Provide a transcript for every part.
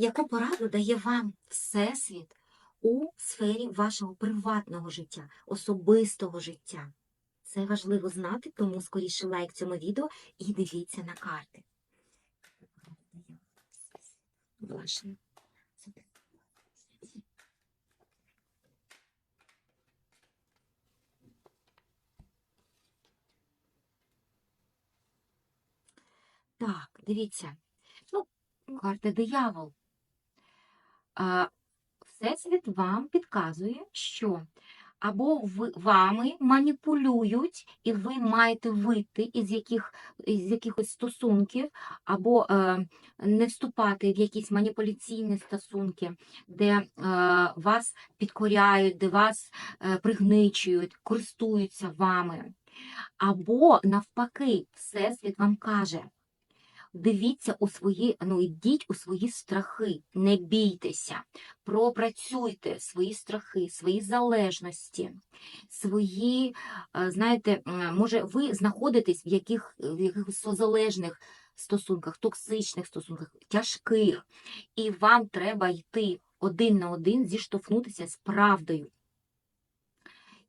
Яку пораду дає вам Всесвіт у сфері вашого приватного життя, особистого життя? Це важливо знати, тому скоріше лайк цьому відео і дивіться на карти. Так, дивіться. Ну, карта диявол. Всесвіт вам підказує, що або ви, вами маніпулюють, і ви маєте вийти із, яких, із якихось стосунків, або е, не вступати в якісь маніпуляційні стосунки, де е, вас підкоряють, де вас е, пригничують, користуються вами. Або навпаки, Всесвіт вам каже. Дивіться у свої, ну йдіть у свої страхи, не бійтеся, пропрацюйте свої страхи, свої залежності, свої, е, знаєте, може, ви знаходитесь в яких в якихось созалежних стосунках, токсичних стосунках, тяжких, і вам треба йти один на один, зіштовхнутися з правдою.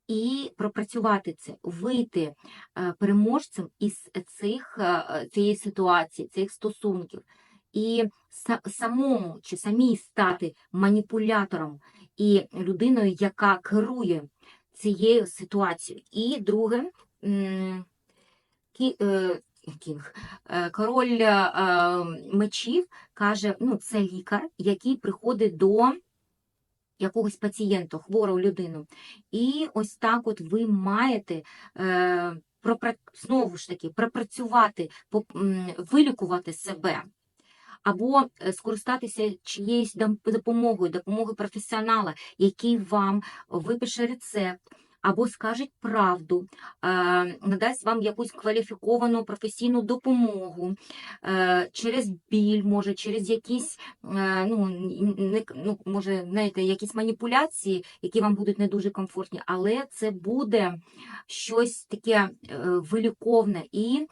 І пропрацювати це, вийти е, переможцем із цих, е, цієї ситуації, цих стосунків, і са- самому чи самій стати маніпулятором і людиною, яка керує цією ситуацією. І друге, е, кінг, король мечів каже: ну, це лікар, який приходить до якогось пацієнта, хвору людину. І ось так от ви маєте е, пропра... знову ж таки пропрацювати, вилікувати себе. Або е, скористатися чиєюсь допомогою, допомогою професіонала, який вам випише рецепт, або скаже правду, е, надасть вам якусь кваліфіковану професійну допомогу е, через біль, може, через якісь е, ну, ну, може, знаєте, якісь маніпуляції, які вам будуть не дуже комфортні, але це буде щось таке виліковне, і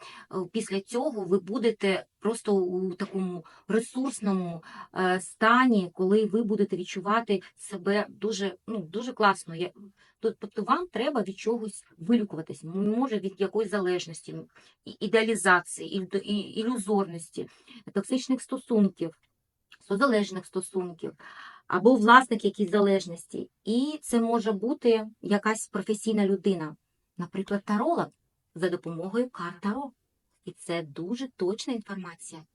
після цього ви будете просто у такому ресурсному е, стані, коли ви будете відчувати себе дуже, ну, дуже класно. Тобто вам треба від чогось вилікуватись, може від якоїсь залежності, ідеалізації, ілю- ілюзорності, токсичних стосунків, созалежних стосунків, або власник якійсь залежності. І це може бути якась професійна людина, наприклад, таролог за допомогою карт Таро. І це дуже точна інформація.